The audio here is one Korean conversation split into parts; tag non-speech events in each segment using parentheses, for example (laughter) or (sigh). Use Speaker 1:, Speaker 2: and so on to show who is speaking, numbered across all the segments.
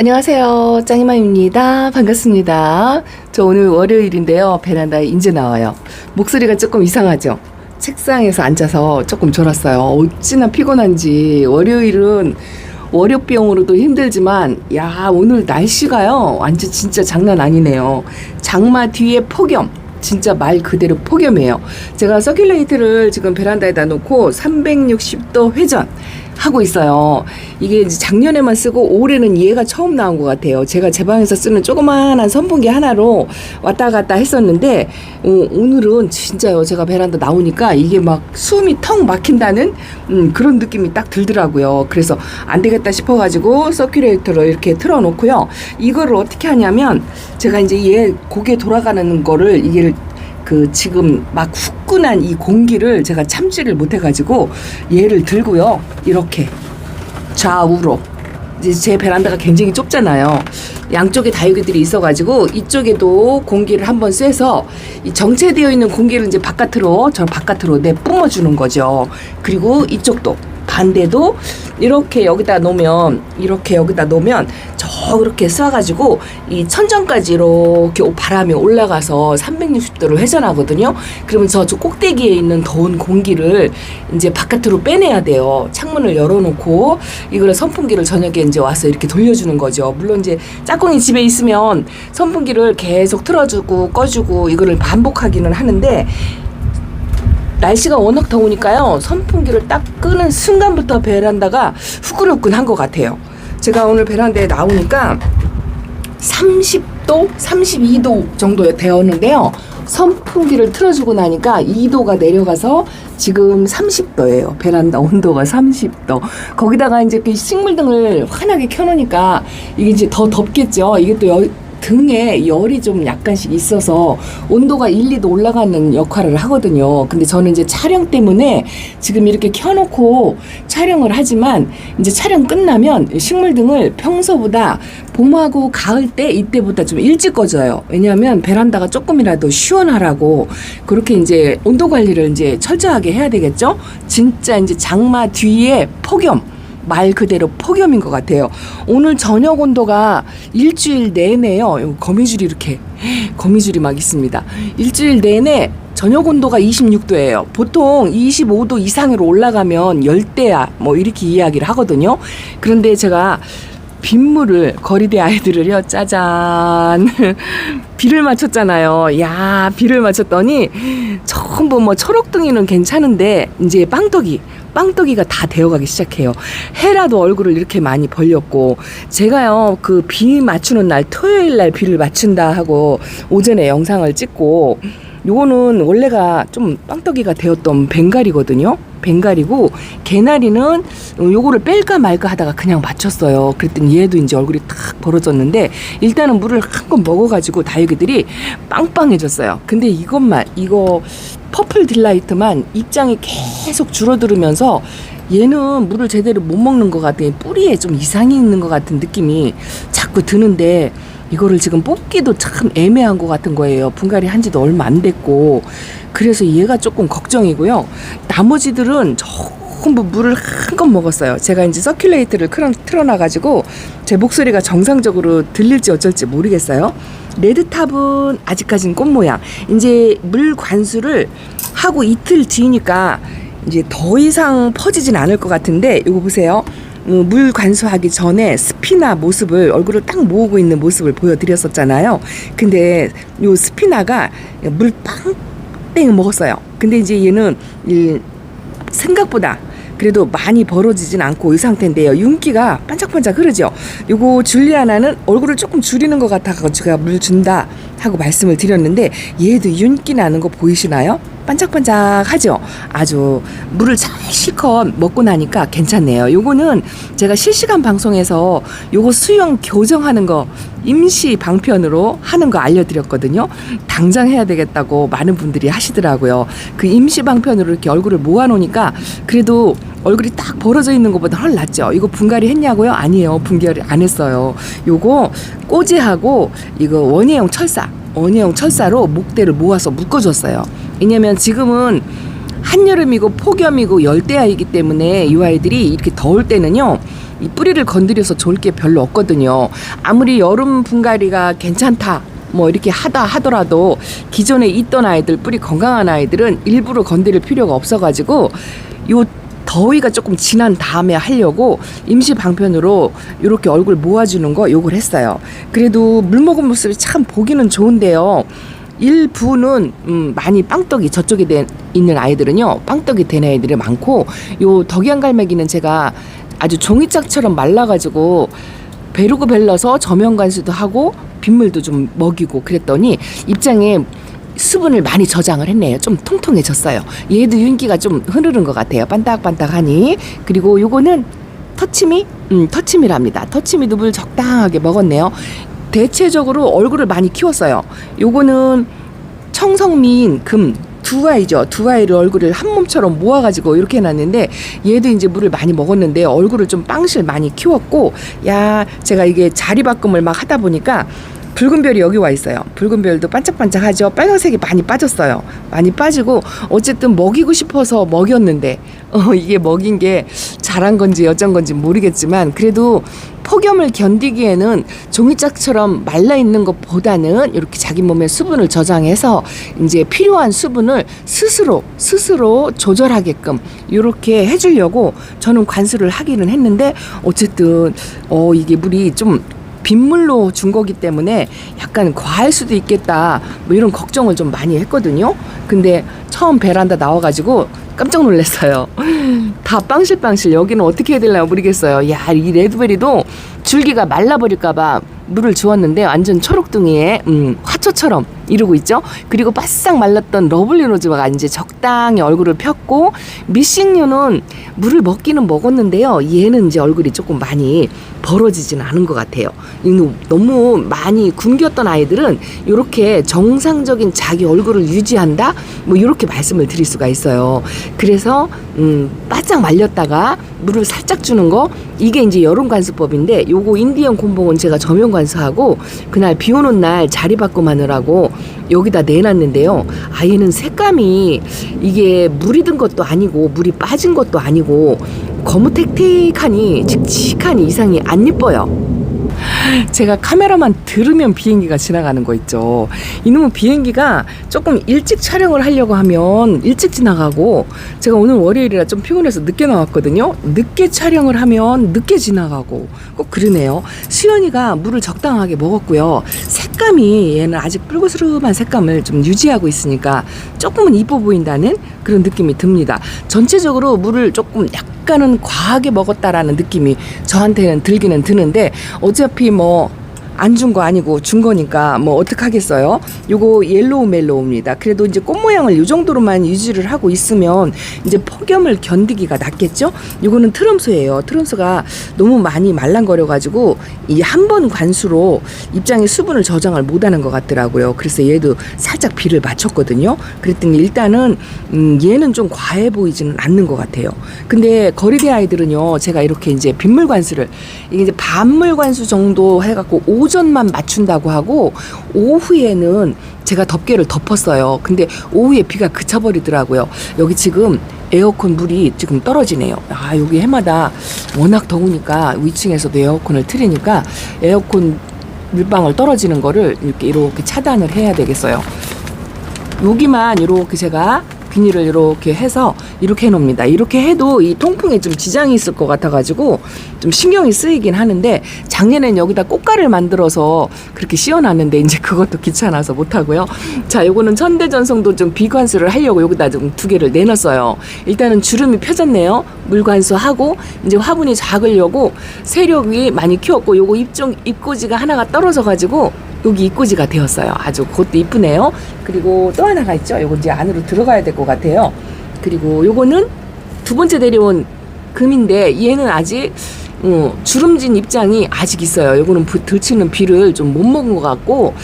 Speaker 1: 안녕하세요. 짱이맘입니다. 반갑습니다. 저 오늘 월요일인데요. 베란다에 인제 나와요. 목소리가 조금 이상하죠? 책상에서 앉아서 조금 졸았어요. 어찌나 피곤한지. 월요일은 월요병으로도 힘들지만, 야, 오늘 날씨가요. 완전 진짜 장난 아니네요. 장마 뒤에 폭염. 진짜 말 그대로 폭염이에요. 제가 서큘레이트를 지금 베란다에다 놓고 360도 회전 하고 있어요. 이게 작년에만 쓰고 올해는 얘가 처음 나온 것 같아요. 제가 제 방에서 쓰는 조그마한 선풍기 하나로 왔다 갔다 했었는데 어, 오늘은 진짜요. 제가 베란다 나오니까 이게 막 숨이 턱 막힌다는 음, 그런 느낌이 딱 들더라고요. 그래서 안 되겠다 싶어가지고 서큘레이터로 이렇게 틀어놓고요. 이거를 어떻게 하냐면 제가 이제 얘 고개 돌아가는 거를 이게 그 지금 막 후끈한 이 공기를 제가 참지를 못해가지고 얘를 들고요. 이렇게. 좌우로. 이제 제 베란다가 굉장히 좁잖아요. 양쪽에 다육이들이 있어가지고 이쪽에도 공기를 한번 쐬서 이 정체되어 있는 공기를 이제 바깥으로 저 바깥으로 내 뿜어주는 거죠. 그리고 이쪽도 반대도 이렇게 여기다 놓으면 이렇게 여기다 놓으면 저렇게 쏴가지고 이 천정까지 이렇게 바람이 올라가서 360도로 회전하거든요. 그러면 저, 저 꼭대기에 있는 더운 공기를 이제 바깥으로 빼내야 돼요. 창문을 열어놓고 이걸 선풍기를 저녁에 이제 와서 이렇게 돌려주는 거죠. 물론 이제 짝꿍이 집에 있으면 선풍기를 계속 틀어주고 꺼주고 이거를 반복하기는 하는데 날씨가 워낙 더우니까요. 선풍기를 딱 끄는 순간부터 베란다가 후끈후끈한 것 같아요. 제가 오늘 베란다에 나오니까 30도, 32도 정도 되었는데요. 선풍기를 틀어주고 나니까 2도가 내려가서 지금 30도예요. 베란다 온도가 30도. 거기다가 이제 그 식물 등을 환하게 켜놓으니까 이게 이제 더 덥겠죠. 이게 또 여, 등에 열이 좀 약간씩 있어서 온도가 1, 2도 올라가는 역할을 하거든요. 근데 저는 이제 촬영 때문에 지금 이렇게 켜놓고 촬영을 하지만 이제 촬영 끝나면 식물 등을 평소보다 봄하고 가을 때 이때보다 좀 일찍 꺼져요. 왜냐하면 베란다가 조금이라도 시원하라고 그렇게 이제 온도 관리를 이제 철저하게 해야 되겠죠. 진짜 이제 장마 뒤에 폭염. 말 그대로 폭염인 것 같아요. 오늘 저녁 온도가 일주일 내내요. 거미줄이 이렇게 거미줄이 막 있습니다. 일주일 내내 저녁 온도가 26도예요. 보통 25도 이상으로 올라가면 열대야 뭐 이렇게 이야기를 하거든요. 그런데 제가 빗물을 거리대 아이들을요 짜잔 (laughs) 비를 맞췄잖아요 야 비를 맞췄더니 전부 뭐 초록둥이는 괜찮은데 이제 빵떡이 빵떡이가 다 되어가기 시작해요 해라도 얼굴을 이렇게 많이 벌렸고 제가요 그 비 맞추는 날 토요일 날 비를 맞춘다 하고 오전에 영상을 찍고 요거는 원래가 좀 빵떡이가 되었던 벵갈이거든요. 벵갈이고 개나리는 요거를 뺄까 말까 하다가 그냥 맞췄어요. 그랬더니 얘도 이제 얼굴이 탁 벌어졌는데 일단은 물을 한번 먹어가지고 다육이들이 빵빵해졌어요. 근데 이것만 이거 퍼플 딜라이트만 입장이 계속 줄어들으면서 얘는 물을 제대로 못 먹는 것 같아. 뿌리에 좀 이상이 있는 것 같은 느낌이 자꾸 드는데 이거를 지금 뽑기도 참 애매한 것 같은 거예요. 분갈이 한 지도 얼마 안 됐고. 그래서 얘가 조금 걱정이고요. 나머지들은 전부 물을 한껏 먹었어요. 제가 이제 서큘레이트를 틀어- 틀어놔가지고 제 목소리가 정상적으로 들릴지 어쩔지 모르겠어요. 레드탑은 아직까지는 꽃 모양. 이제 물 관수를 하고 이틀 뒤니까 이제 더 이상 퍼지진 않을 것 같은데 이거 보세요. 어, 물 관수하기 전에 스피나 모습을 얼굴을 딱 모으고 있는 모습을 보여드렸었잖아요. 근데 요 스피나가 물 빵 땡 먹었어요. 근데 이제 얘는 이 생각보다 그래도 많이 벌어지진 않고 이 상태인데요. 윤기가 반짝반짝 흐르죠. 요거 줄리아나는 얼굴을 조금 줄이는 것 같아서 제가 물 준다 하고 말씀을 드렸는데 얘도 윤기 나는 거 보이시나요? 반짝반짝하죠. 아주 물을 잘 실컷 먹고 나니까 괜찮네요. 요거는 제가 실시간 방송에서 요거 수영 교정하는 거 임시 방편으로 하는 거 알려드렸거든요. 당장 해야 되겠다고 많은 분들이 하시더라고요. 그 임시 방편으로 이렇게 얼굴을 모아놓으니까 그래도 얼굴이 딱 벌어져 있는 것보다 훨 낫죠. 이거 분갈이 했냐고요? 아니에요. 분갈이 안 했어요. 요거 꼬지하고 이거 원예용 철사, 원예용 철사로 목대를 모아서 묶어줬어요. 왜냐면 지금은 한여름이고 폭염이고 열대야이기 때문에 이 아이들이 이렇게 더울 때는요. 이 뿌리를 건드려서 좋을 게 별로 없거든요. 아무리 여름 분갈이가 괜찮다. 뭐 이렇게 하다 하더라도 기존에 있던 아이들 뿌리 건강한 아이들은 일부러 건드릴 필요가 없어가지고 요 더위가 조금 지난 다음에 하려고 임시 방편으로 이렇게 얼굴 모아주는 거 요걸 했어요. 그래도 물 먹은 모습이 참 보기는 좋은데요. 일부는 음, 많이 빵떡이 저쪽에 된- 있는 아이들은요 빵떡이 된 아이들이 많고 요 덕양갈매기는 제가 아주 종이짝처럼 말라가지고 베르고 벨러서 저면 관수도 하고 빗물도 좀 먹이고 그랬더니 입장에 수분을 많이 저장을 했네요. 좀 통통해졌어요. 얘도 윤기가 좀 흐르는 것 같아요. 반딱반딱하니. 그리고 요거는 터치미, 음, 터치미랍니다. 터치미도 물 적당하게 먹었네요. 대체적으로 얼굴을 많이 키웠어요. 요거는 청성미인 금. 두 아이죠. 두 아이를 얼굴을 한 몸처럼 모아가지고 이렇게 해놨는데 얘도 이제 물을 많이 먹었는데 얼굴을 좀 빵실 많이 키웠고 야 제가 이게 자리 바꿈을 막 하다 보니까 붉은 별이 여기 와 있어요. 붉은 별도 반짝반짝하죠. 빨간색이 많이 빠졌어요. 많이 빠지고 어쨌든 먹이고 싶어서 먹였는데 어 이게 먹인 게 잘한 건지 어쩐 건지 모르겠지만 그래도 폭염을 견디기에는 종이짝처럼 말라 있는 것보다는 이렇게 자기 몸에 수분을 저장해서 이제 필요한 수분을 스스로 스스로 조절하게끔 이렇게 해주려고 저는 관수를 하기는 했는데 어쨌든 어 이게 물이 좀 빗물로 준 거기 때문에 약간 과할 수도 있겠다 뭐 이런 걱정을 좀 많이 했거든요. 근데 처음 베란다 나와가지고 깜짝 놀랐어요. (laughs) 다 빵실빵실 여기는 어떻게 해야 될나 모르겠어요. 야 이 레드베리도 줄기가 말라버릴까봐 물을 주었는데 완전 초록둥이에 음, 화초처럼 이루고 있죠. 그리고 바싹 말랐던 러블리 로즈가 이제 적당히 얼굴을 폈고 미싱류는 물을 먹기는 먹었는데요. 얘는 이제 얼굴이 조금 많이 벌어지지는 않은 것 같아요. 너무 많이 굶겼던 아이들은 이렇게 정상적인 자기 얼굴을 유지한다? 뭐 이렇게 말씀을 드릴 수가 있어요. 그래서 음, 바짝 말렸다가 물을 살짝 주는 거 이게 이제 여름 관수법인데 요거 인디언 곤봉은 제가 저면 관수하고 그날 비 오는 날 자리 바꿈 하느라고 여기다 내놨는데요. 아이는 색감이 이게 물이 든 것도 아니고 물이 빠진 것도 아니고 거무택택하니 칙칙하니 이상이 안 예뻐요. 제가 카메라만 들으면 비행기가 지나가는 거 있죠. 이놈의 비행기가 조금 일찍 촬영을 하려고 하면 일찍 지나가고 제가 오늘 월요일이라 좀 피곤해서 늦게 나왔거든요. 늦게 촬영을 하면 늦게 지나가고 꼭 그러네요. 수연이가 물을 적당하게 먹었고요. 색감이 얘는 아직 붉으스름한 색감을 좀 유지하고 있으니까 조금은 이뻐 보인다는 그런 느낌이 듭니다. 전체적으로 물을 조금 약간은 과하게 먹었다라는 느낌이 저한테는 들기는 드는데 어 차피 뭐 안 준 거 아니고 준 거니까 뭐 어떡하겠어요. 요거 옐로우 멜로우입니다. 그래도 이제 꽃 모양을 요 정도로만 유지를 하고 있으면 이제 폭염을 견디기가 낫겠죠? 요거는 트럼스예요. 트럼스가 너무 많이 말랑거려 가지고 이 한 번 관수로 입장에 수분을 저장을 못 하는 것 같더라고요. 그래서 얘도 살짝 비를 맞췄거든요. 그랬더니 일단은 음 얘는 좀 과해 보이지는 않는 것 같아요. 근데 거리대 아이들은요. 제가 이렇게 이제 빗물 관수를 이게 이제 반물 관수 정도 해 갖고 오전만 맞춘다고 하고 오후에는 제가 덮개를 덮었어요. 근데 오후에 비가 그쳐버리더라고요. 여기 지금 에어컨 물이 지금 떨어지네요. 아, 여기 해마다 워낙 더우니까 위층에서도 에어컨을 틀으니까 에어컨 물방울 떨어지는 거를 이렇게 이렇게 차단을 해야 되겠어요. 여기만 이렇게 제가 비닐을 이렇게 해서 이렇게 해놓습니다. 이렇게 해도 이 통풍에 좀 지장이 있을 것 같아가지고 좀 신경이 쓰이긴 하는데 작년엔 여기다 꽃가를 만들어서 그렇게 씌워놨는데 이제 그것도 귀찮아서 못하고요. 자, 요거는 천대전송도 좀 비관수를 하려고 여기다 좀 두 개를 내놨어요. 일단은 주름이 펴졌네요. 물관수하고 이제 화분이 작으려고 세력이 많이 키웠고 요거 입종 입꼬지가 하나가 떨어져가지고 여기 입꼬지가 되었어요. 아주 그것도 이쁘네요. 그리고 또 하나가 있죠. 요거 이제 안으로 들어가야 될 것 같아요. 그리고 요거는 두 번째 데려온 금인데 얘는 아직 어, 주름진 입장이 아직 있어요. 요거는 부- 들치는 비를 좀 못 먹은 것 같고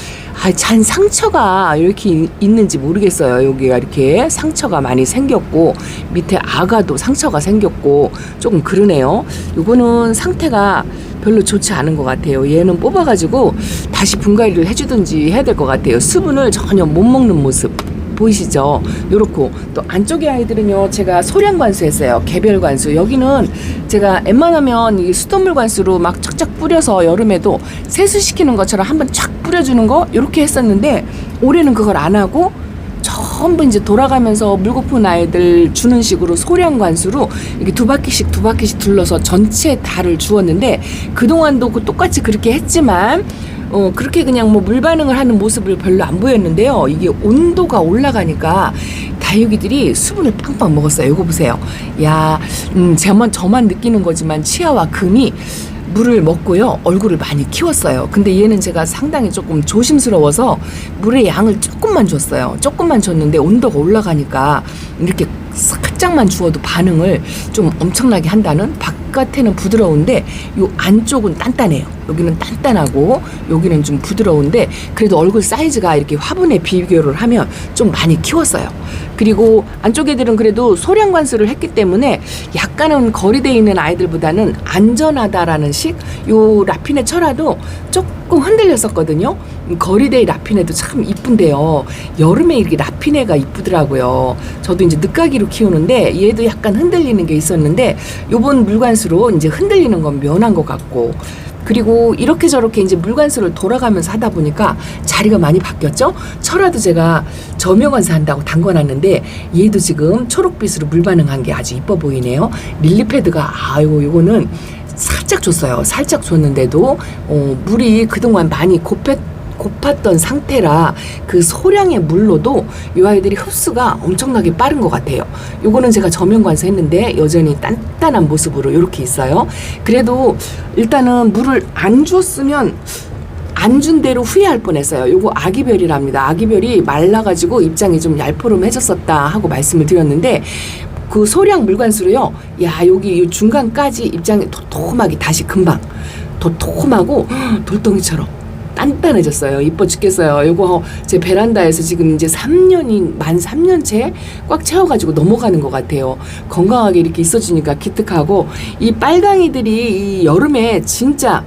Speaker 1: 아, 잔 상처가 이렇게 이- 있는지 모르겠어요. 여기가 이렇게 상처가 많이 생겼고 밑에 아가도 상처가 생겼고 조금 그러네요. 요거는 상태가 별로 좋지 않은 것 같아요. 얘는 뽑아가지고 다시 분갈이를 해주든지 해야 될 것 같아요. 수분을 전혀 못 먹는 모습. 보이시죠? 요렇고. 또 안쪽에 아이들은요 제가 소량 관수했어요. 개별 관수. 여기는 제가 웬만하면 이 수돗물 관수로 막 쫙쫙 뿌려서 여름에도 세수시키는 것처럼 한번 쫙 뿌려주는 거 이렇게 했었는데 올해는 그걸 안 하고 전부 이제 돌아가면서 물고픈 아이들 주는 식으로 소량 관수로 이렇게 두 바퀴씩 두 바퀴씩 둘러서 전체 달을 주었는데 그동안도 그 똑같이 그렇게 했지만 어 그렇게 그냥 뭐 물 반응을 하는 모습을 별로 안 보였는데요. 이게 온도가 올라가니까 다육이들이 수분을 빵빵 먹었어요. 이거 보세요. 야, 음, 저만 저만 느끼는 거지만 치아와 금이 물을 먹고요 얼굴을 많이 키웠어요 근데 얘는 제가 상당히 조금 조심스러워서 물의 양을 조금만 줬어요 조금만 줬는데 온도가 올라가니까 이렇게 살짝만 주어도 반응을 좀 엄청나게 한다는 바깥에는 부드러운데 요 안쪽은 단단해요 여기는 단단하고 여기는 좀 부드러운데 그래도 얼굴 사이즈가 이렇게 화분에 비교를 하면 좀 많이 키웠어요 그리고 안쪽 애들은 그래도 소량 관수를 했기 때문에 약간은 거리돼 있는 아이들보다는 안전하다라는 식 요 라피네 철화도 조금 흔들렸었거든요. 거리대 라피네도 참 이쁜데요. 여름에 이렇게 라피네가 이쁘더라고요. 저도 이제 늦가기로 키우는 데 얘도 약간 흔들리는 게 있었는데 요번 물관수로 이제 흔들리는 건 면한 것 같고 그리고 이렇게 저렇게 이제 물관수를 돌아가면서 하다 보니까 자리가 많이 바뀌었죠. 철화도 제가 저명원사 한다고 담궈놨는데 얘도 지금 초록빛으로 물 반응한 게 아주 이뻐 보이네요. 릴리패드가 아이고 요거는 살짝 줬어요. 살짝 줬는데도 어, 물이 그동안 많이 곱했 고팠던 상태라 그 소량의 물로도 이 아이들이 흡수가 엄청나게 빠른 것 같아요. 요거는 제가 저면 관사했는데 여전히 단단한 모습으로 이렇게 있어요. 그래도 일단은 물을 안 줬으면 안준 대로 후회할 뻔했어요. 요거 아기별이랍니다. 아기별이 말라가지고 입장이 좀 얄포름해졌었다 하고 말씀을 드렸는데 그 소량 물관수로요. 야 여기 이 중간까지 입장이 도톰하게 다시 금방 도톰하고 돌덩이처럼 단단해졌어요. 이뻐 죽겠어요. 요거 제 베란다에서 지금 이제 3년이 만 3년째 꽉 채워가지고 넘어가는 것 같아요. 건강하게 이렇게 있어주니까 기특하고 이 빨강이들이 이 여름에 진짜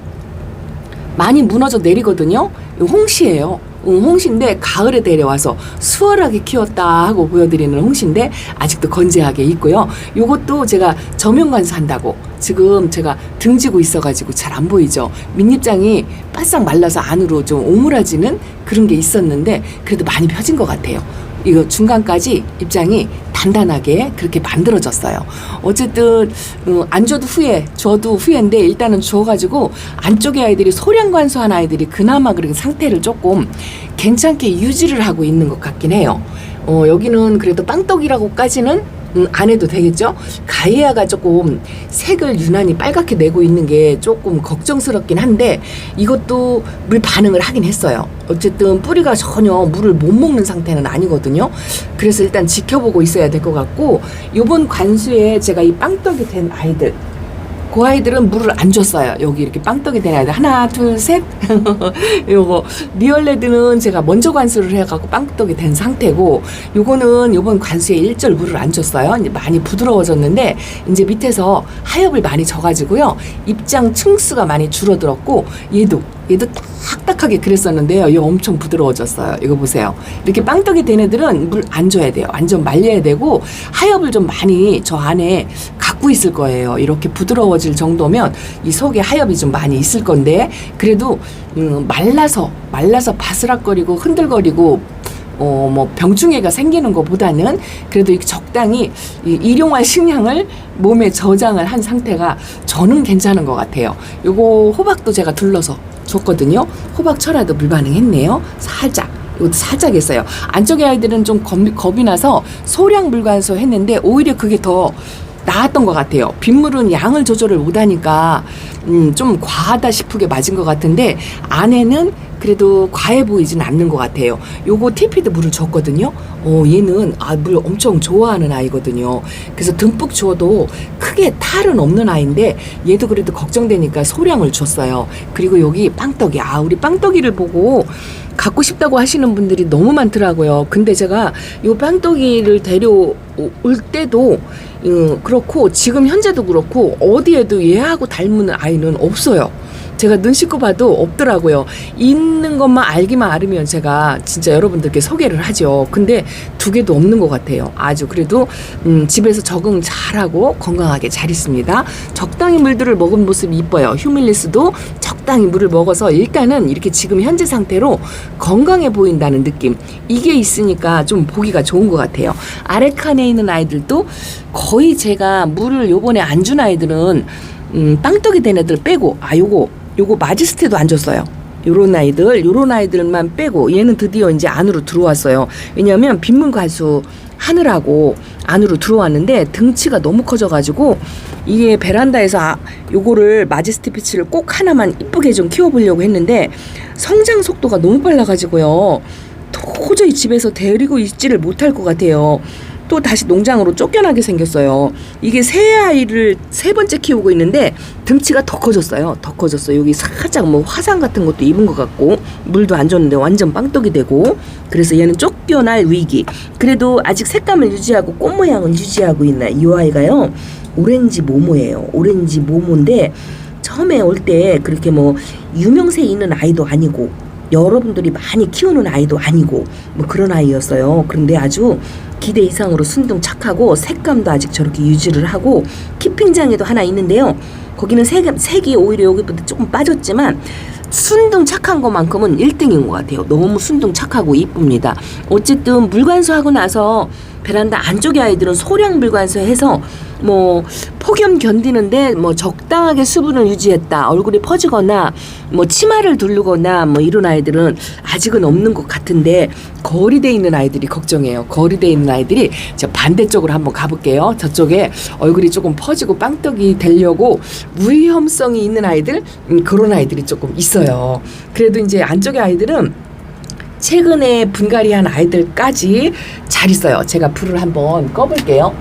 Speaker 1: 많이 무너져 내리거든요. 홍시예요. 음, 홍시인데 가을에 데려와서 수월하게 키웠다 하고 보여드리는 홍시인데 아직도 건재하게 있고요. 요것도 제가 저면관수 한다고 지금 제가 등지고 있어가지고 잘 안 보이죠. 밑잎장이 바싹 말라서 안으로 좀 오므라지는 그런 게 있었는데 그래도 많이 펴진 것 같아요. 이거 중간까지 입장이 단단하게 그렇게 만들어졌어요. 어쨌든 어, 안 줘도 후회, 줘도 후회인데 일단은 줘가지고 안쪽에 아이들이 소량 관수한 아이들이 그나마 그런 상태를 조금 괜찮게 유지를 하고 있는 것 같긴 해요. 어, 여기는 그래도 빵떡이라고까지는 음, 안 해도 되겠죠? 가이아가 조금 색을 유난히 빨갛게 내고 있는 게 조금 걱정스럽긴 한데 이것도 물 반응을 하긴 했어요. 어쨌든 뿌리가 전혀 물을 못 먹는 상태는 아니거든요. 그래서 일단 지켜보고 있어야 될 것 같고 요번 관수에 제가 이 빵떡이 된 아이들 그 아이들은 물을 안 줬어요. 여기 이렇게 빵떡이 된 아이들 하나, 둘, 셋. (laughs) 요거 리얼레드는 제가 먼저 관수를 해갖고 빵떡이 된 상태고, 요거는 요번 관수에 일절 물을 안 줬어요. 많이 부드러워졌는데 이제 밑에서 하엽을 많이 져가지고요. 입장 층수가 많이 줄어들었고, 얘도 얘도 딱딱하게 그랬었는데요. 이거 엄청 부드러워졌어요. 이거 보세요. 이렇게 빵떡이 된 애들은 물 안 줘야 돼요. 완전 말려야 되고 하엽을 좀 많이 저 안에 갖고 있을 거예요. 이렇게 부드러워질 정도면 이 속에 하엽이 좀 많이 있을 건데 그래도 음, 말라서 말라서 바스락거리고 흔들거리고 어, 뭐, 병충해가 생기는 것보다는 그래도 적당히 이 일용할 식량을 몸에 저장을 한 상태가 저는 괜찮은 것 같아요. 요거 호박도 제가 둘러서 줬거든요. 호박 철화도 물 반응했네요. 살짝. 이것도 살짝 했어요. 안쪽에 아이들은 좀 겁, 겁이 나서 소량 물관수 했는데 오히려 그게 더 나았던 것 같아요. 빗물은 양을 조절을 못하니까 음, 좀 과하다 싶게 맞은 것 같은데 안에는 그래도 과해 보이진 않는 것 같아요. 요거 티피드 물을 줬거든요. 어, 얘는 아, 물 엄청 좋아하는 아이거든요. 그래서 듬뿍 줘도 크게 탈은 없는 아이인데 얘도 그래도 걱정되니까 소량을 줬어요. 그리고 여기 빵떡이 아 우리 빵떡이를 보고 갖고 싶다고 하시는 분들이 너무 많더라고요. 근데 제가 요 빵떡이를 데려올 때도 음, 그렇고 지금 현재도 그렇고 어디에도 얘하고 닮은 아이는 없어요. 제가 눈 씻고 봐도 없더라고요. 있는 것만 알기만 알으면 제가 진짜 여러분들께 소개를 하죠. 근데 두 개도 없는 것 같아요. 아주 그래도 음, 집에서 적응 잘하고 건강하게 잘 있습니다. 적당히 물들을 먹은 모습이 이뻐요. 휴밀리스도 적당히 물을 먹어서 일단은 이렇게 지금 현재 상태로 건강해 보인다는 느낌. 이게 있으니까 좀 보기가 좋은 것 같아요. 아래 칸에 있는 아이들도 거의 제가 물을 요번에 안 준 아이들은 음, 빵떡이 된 애들 빼고 아 요거 요거 마지스테도 안 줬어요. 요런 아이들, 요런 아이들만 빼고 얘는 드디어 이제 안으로 들어왔어요. 왜냐하면 빗물 관수 하느라고 안으로 들어왔는데 등치가 너무 커져가지고 이게 베란다에서 아, 요거를 마지스티 피치를 꼭 하나만 이쁘게 좀 키워보려고 했는데 성장 속도가 너무 빨라가지고요. 도저히 집에서 데리고 있지를 못할 것 같아요. 또 다시 농장으로 쫓겨나게 생겼어요. 이게 새 아이를 세 번째 키우고 있는데 등치가 더 커졌어요. 더 커졌어요. 여기 살짝 뭐 화상 같은 것도 입은 것 같고 물도 안 줬는데 완전 빵떡이 되고 그래서 얘는 쫓겨날 위기. 그래도 아직 색감을 유지하고 꽃 모양은 유지하고 있나 이 아이가요. 오렌지 모모예요. 오렌지 모모인데 처음에 올 때 그렇게 뭐 유명세 있는 아이도 아니고 여러분들이 많이 키우는 아이도 아니고 뭐 그런 아이였어요. 그런데 아주 기대 이상으로 순둥 착하고 색감도 아직 저렇게 유지를 하고 키핑장에도 하나 있는데요. 거기는 색, 색이 오히려 여기보다 조금 빠졌지만 순둥 착한 것만큼은 1등인 것 같아요. 너무 순둥 착하고 이쁩니다. 어쨌든 물관수 하고 나서 베란다 안쪽의 아이들은 소량 물관수 해서 뭐 폭염 견디는데 뭐 적당하게 수분을 유지했다 얼굴이 퍼지거나 뭐 치마를 두르거나 뭐 이런 아이들은 아직은 없는 것 같은데 거리돼 있는 아이들이 걱정해요 거리돼 있는 아이들이 저 반대쪽으로 한번 가볼게요 저쪽에 얼굴이 조금 퍼지고 빵떡이 되려고 위험성이 있는 아이들 음, 그런 아이들이 조금 있어 요 그래도 이제 안쪽의 아이들은 최근에 분갈이한 아이들까지 잘 있어요. 제가 불을 한번 꺼볼게요.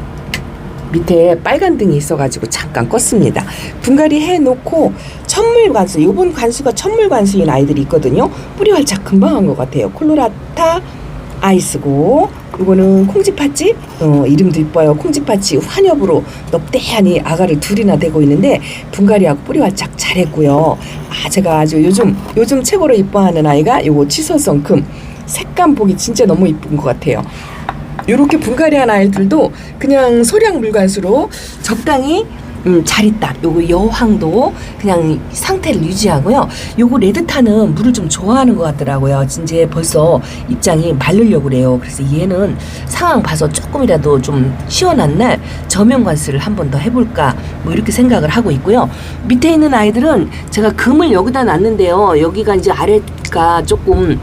Speaker 1: 밑에 빨간 등이 있어가지고 잠깐 껐습니다. 분갈이 해놓고 천물 관수, 요번 관수가 천물 관수인 아이들이 있거든요. 뿌리 활착 금방 한 것 같아요. 콜로라타 아이스고, 이거는 콩쥐팥쥐, 어, 이름도 이뻐요. 콩쥐팥쥐 환엽으로 넙대하니 아가를 둘이나 되고 있는데 분갈이하고 뿌리 활착 잘했고요. 아, 제가 아주 요즘 요즘 최고로 이뻐하는 아이가 요거 치서성금 색감 보기 진짜 너무 이쁜 것 같아요. 요렇게 분갈이한 아이들도 그냥 소량 물관수로 적당히 음, 잘 있다. 요거 여황도 그냥 상태를 유지하고요. 요거 레드타는 물을 좀 좋아하는 것 같더라고요. 이제 벌써 입장이 마르려고 그래요. 그래서 얘는 상황 봐서 조금이라도 좀 시원한 날 저면 관수를 한 번 더 해볼까 뭐 이렇게 생각을 하고 있고요. 밑에 있는 아이들은 제가 금을 여기다 놨는데요. 여기가 이제 아래가 조금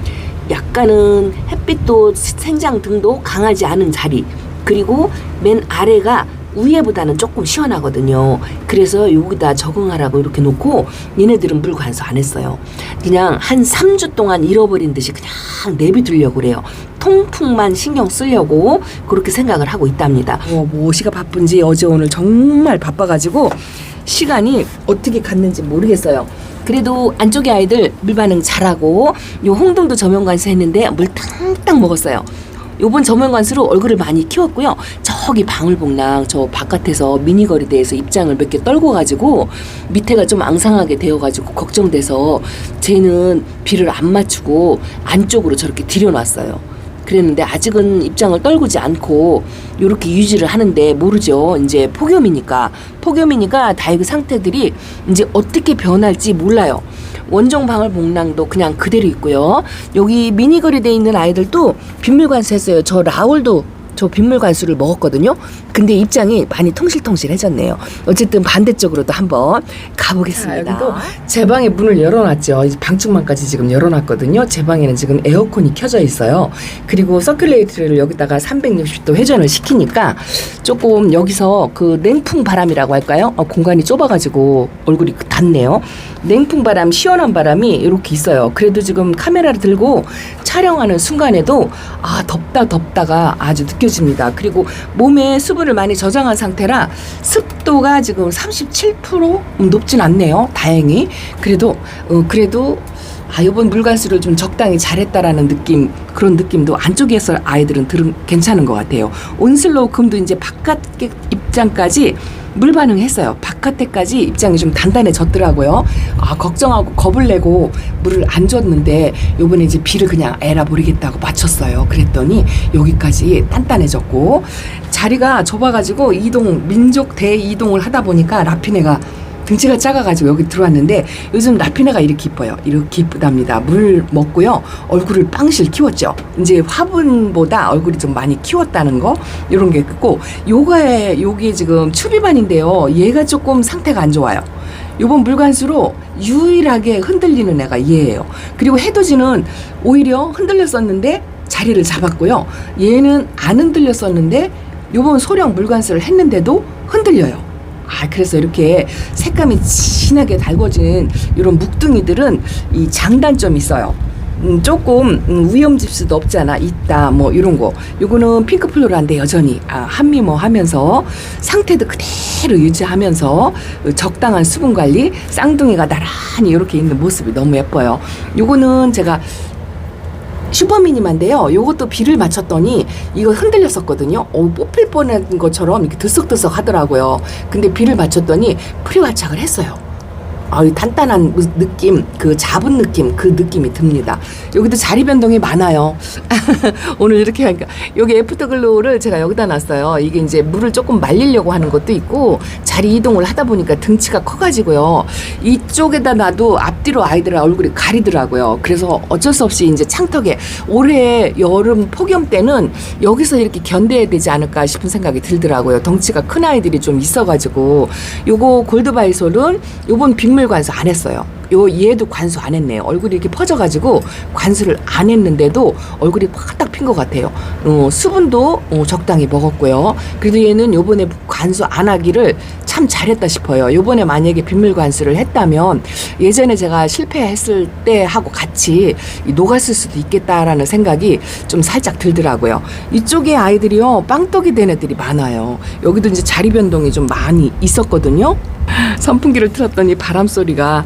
Speaker 1: 약간은 햇빛도 생장 등도 강하지 않은 자리 그리고 맨 아래가 위에보다는 조금 시원하거든요. 그래서 여기다 적응하라고 이렇게 놓고 얘네들은 물 관수 안 했어요. 그냥 한 3주 동안 잃어버린 듯이 그냥 내비두려고 그래요. 통풍만 신경 쓰려고 그렇게 생각을 하고 있답니다. 어, 무엇이가 바쁜지 어제 오늘 정말 바빠가지고 시간이 어떻게 갔는지 모르겠어요. 그래도 안쪽에 아이들 물 반응 잘하고 요 홍동도 저면관수 했는데 물 탕탕 먹었어요. 요번 저면관수로 얼굴을 많이 키웠고요. 저기 방울복랑 저 바깥에서 미니거리대에서 입장을 몇 개 떨고 가지고 밑에가 좀 앙상하게 되어 가지고 걱정돼서 쟤는 비를 안 맞추고 안쪽으로 저렇게 들여놨어요. 그랬는데 아직은 입장을 떨구지 않고 이렇게 유지를 하는데 모르죠. 이제 폭염이니까 폭염이니까 다이그 상태들이 이제 어떻게 변할지 몰라요. 원종 방울 복랑도 그냥 그대로 있고요. 여기 미니거리돼 있는 아이들도 빗물 관수했어요. 저 라울도 저 빗물 관수를 먹었거든요. 근데 입장이 많이 통실통실해졌네요. 어쨌든 반대쪽으로도 한번 가보겠습니다. 여기도 제 방에 문을 열어놨죠. 이제 방충망까지 지금 열어놨거든요. 제 방에는 지금 에어컨이 켜져 있어요. 그리고 서큘레이터를 여기다가 360도 회전을 시키니까 조금 여기서 그 냉풍 바람이라고 할까요? 어, 공간이 좁아가지고 얼굴이 닿네요. 냉풍 바람, 시원한 바람이 이렇게 있어요. 그래도 지금 카메라를 들고 촬영하는 순간에도 아 덥다 덥다가 아주 느껴 집니다. 그리고 몸에 수분을 많이 저장한 상태라 습도가 지금 37% 음, 높진 않네요. 다행히 그래도 어, 그래도 아 이번 물관수를 좀 적당히 잘했다라는 느낌 그런 느낌도 안쪽에서 아이들은 들은 괜찮은 것 같아요. 온슬로우 금도 이제 바깥 입장까지 물 반응했어요. 바깥에까지 입장이 좀 단단해졌더라고요. 아 걱정하고 겁을 내고 물을 안 줬는데 요번에 이제 비를 그냥 에라 모르겠다고 맞췄어요. 그랬더니 여기까지 단단해졌고 자리가 좁아가지고 이동 민족 대이동을 하다 보니까 라피네가 등치가 작아가지고 여기 들어왔는데 요즘 라피네가 이렇게 이뻐요. 이렇게 이쁘답니다. 물 먹고요. 얼굴을 빵실 키웠죠. 이제 화분보다 얼굴이 좀 많이 키웠다는 거 이런 게 있고 요가에 요게 지금 추비반인데요. 얘가 조금 상태가 안 좋아요. 요번 물관수로 유일하게 흔들리는 애가 얘예요. 그리고 해돋이는 오히려 흔들렸었는데 자리를 잡았고요. 얘는 안 흔들렸었는데 요번 소량 물관수를 했는데도 흔들려요. 아, 그래서 이렇게 색감이 진하게 달궈진 이런 묵둥이들은 이 장단점이 있어요. 음, 조금 음, 위험 지수도 없잖아? 있다 뭐 이런 거. 요거는 핑크 플로라인데 여전히 아, 한미모 하면서 상태도 그대로 유지하면서 적당한 수분 관리 쌍둥이가 나란히 이렇게 있는 모습이 너무 예뻐요. 요거는 제가 슈퍼미니만데요. 요것도 비를 맞췄더니 이거 흔들렸었거든요. 어, 뽑힐 뻔한 것처럼 이렇게 들썩들썩 하더라고요. 근데 비를 맞췄더니 프리화착을 했어요. 아, 이 단단한 그 느낌, 그 잡은 느낌, 그 느낌이 듭니다. 여기도 자리 변동이 많아요. (laughs) 오늘 이렇게 하니까 여기 애프터글로우를 제가 여기다 놨어요. 이게 이제 물을 조금 말리려고 하는 것도 있고 자리 이동을 하다 보니까 등치가 커가지고요. 이쪽에다 놔도 앞뒤로 아이들 얼굴이 가리더라고요. 그래서 어쩔 수 없이 이제 창턱에 올해 여름 폭염 때는 여기서 이렇게 견뎌야 되지 않을까 싶은 생각이 들더라고요. 덩치가 큰 아이들이 좀 있어가지고 요거 골드바이솔은 요번 빗물 관수 안 했어요. 요 얘도 관수 안 했네요. 얼굴이 이렇게 퍼져가지고 관수를 안 했는데도 얼굴이 확딱 핀 것 같아요. 어, 수분도 어, 적당히 먹었고요. 그래도 얘는 요번에 관수 안 하기를 참 잘했다 싶어요. 요번에 만약에 빗물 관수를 했다면 예전에 제가 실패했을 때 하고 같이 이 녹았을 수도 있겠다라는 생각이 좀 살짝 들더라고요. 이쪽에 아이들이요 빵떡이 된 애들이 많아요. 여기도 이제 자리 변동이 좀 많이 있었거든요. 선풍기를 틀었더니 바람 소리가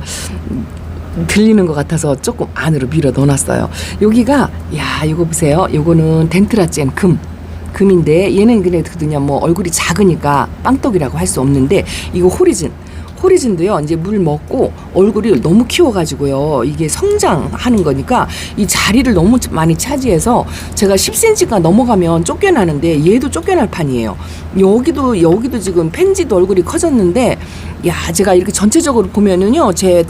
Speaker 1: 들리는 것 같아서 조금 안으로 밀어 넣어놨어요. 여기가 야 이거 보세요. 요거는 덴트라젠 금. 금인데 얘는 그래도 뭐 얼굴이 작으니까 빵떡이라고 할 수 없는데 이거 호리진 호리진도요 이제 물 먹고 얼굴이 너무 키워가지고요 이게 성장하는 거니까 이 자리를 너무 많이 차지해서 제가 10cm가 넘어가면 쫓겨나는데 얘도 쫓겨날 판이에요. 여기도 여기도 지금 펜지도 얼굴이 커졌는데 야 제가 이렇게 전체적으로 보면은요 제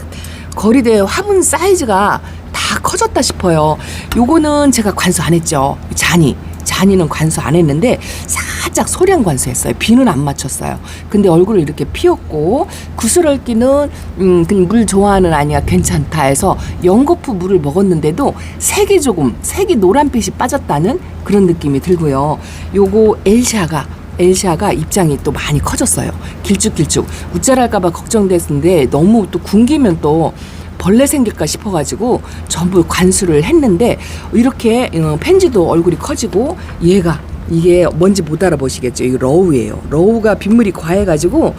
Speaker 1: 거리대 화분 사이즈가 다 커졌다 싶어요. 요거는 제가 관수 안 했죠 잔이 잔이는 관수 안 했는데 살짝 소량 관수했어요. 비는 안 맞췄어요. 근데 얼굴을 이렇게 피웠고 구슬얼기는 음, 물 좋아하는 아이가 괜찮다 해서 연거푸 물을 먹었는데도 색이 조금 색이 노란빛이 빠졌다는 그런 느낌이 들고요. 요거 엘샤가 엘샤가 입장이 또 많이 커졌어요. 길쭉길쭉 우짜랄까봐 걱정됐는데 너무 또 굶기면 또 벌레 생길까 싶어가지고 전부 관수를 했는데 이렇게 어, 펜지도 얼굴이 커지고 얘가 이게 뭔지 못 알아보시겠죠? 이 러우예요. 러우가 빗물이 과해가지고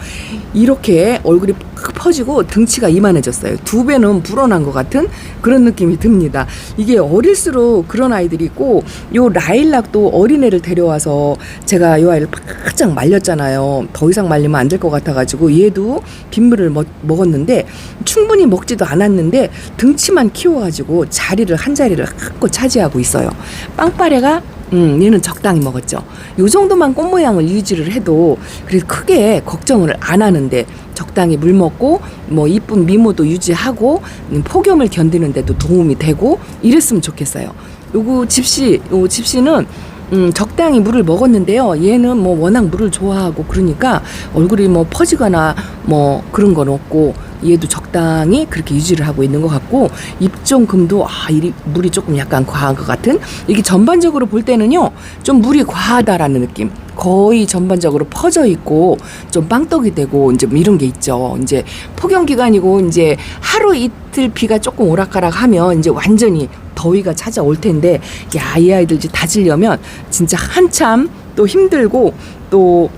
Speaker 1: 이렇게 얼굴이 팍 퍼지고 등치가 이만해졌어요. 두 배는 불어난 것 같은 그런 느낌이 듭니다. 이게 어릴수록 그런 아이들이 있고 요 라일락도 어린애를 데려와서 제가 요 아이를 바짝 말렸잖아요. 더 이상 말리면 안 될 것 같아가지고 얘도 빗물을 먹, 먹었는데 충분히 먹지도 않았는데 등치만 키워가지고 자리를 한 자리를 확고 차지하고 있어요. 빵빠레가 음, 얘는 적당히 먹었죠. 요 정도만 꽃 모양을 유지를 해도 그래도 크게 걱정을 안 하는데 적당히 물 먹고 뭐 이쁜 미모도 유지하고 음, 폭염을 견디는데도 도움이 되고 이랬으면 좋겠어요. 요거 집시, 요 집시는 음, 적당히 물을 먹었는데요. 얘는 뭐 워낙 물을 좋아하고 그러니까 얼굴이 뭐 퍼지거나 뭐 그런 건 없고 얘도 적당히 그렇게 유지를 하고 있는 것 같고 입종금도 아, 이 물이 조금 약간 과한 것 같은 이게 전반적으로 볼 때는요 좀 물이 과하다라는 느낌 거의 전반적으로 퍼져 있고 좀 빵떡이 되고 이제 뭐 이런 게 있죠. 이제 폭염 기간이고 이제 하루 이틀 비가 조금 오락가락하면 이제 완전히 더위가 찾아올 텐데 야 이 아이들 이제 다지려면 진짜 한참 또 힘들고 또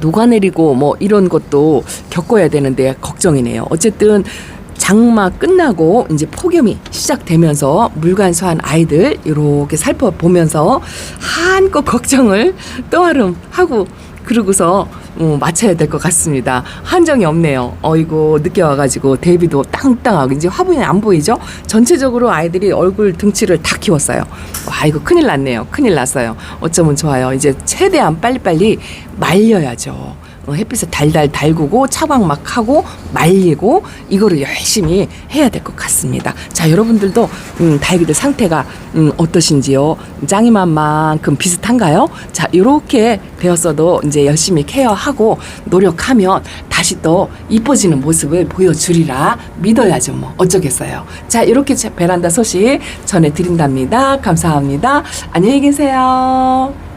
Speaker 1: 녹아내리고 뭐 이런 것도 겪어야 되는데 걱정이네요. 어쨌든 장마 끝나고 이제 폭염이 시작되면서 물관수한 아이들 이렇게 살펴보면서 한껏 걱정을 떠아름 하고 그러고서 어, 맞춰야 될 것 같습니다. 한정이 없네요. 어이고 늦게 와가지고 데뷔도 땅땅하고 이제 화분이 안 보이죠? 전체적으로 아이들이 얼굴 등치를 다 키웠어요. 와 이거 큰일 났네요. 큰일 났어요. 어쩌면 좋아요. 이제 최대한 빨리빨리 말려야죠. 어, 햇빛에 달달 달구고 차광 막 하고 말리고 이거를 열심히 해야 될 것 같습니다. 자 여러분들도 음, 다육이들 상태가 음, 어떠신지요? 짱이만만큼 비슷한가요? 자 이렇게 되었어도 이제 열심히 케어하고 노력하면 다시 또 이뻐지는 모습을 보여주리라 믿어야죠 뭐 어쩌겠어요. 자 이렇게 제 베란다 소식 전해드린답니다. 감사합니다. 안녕히 계세요.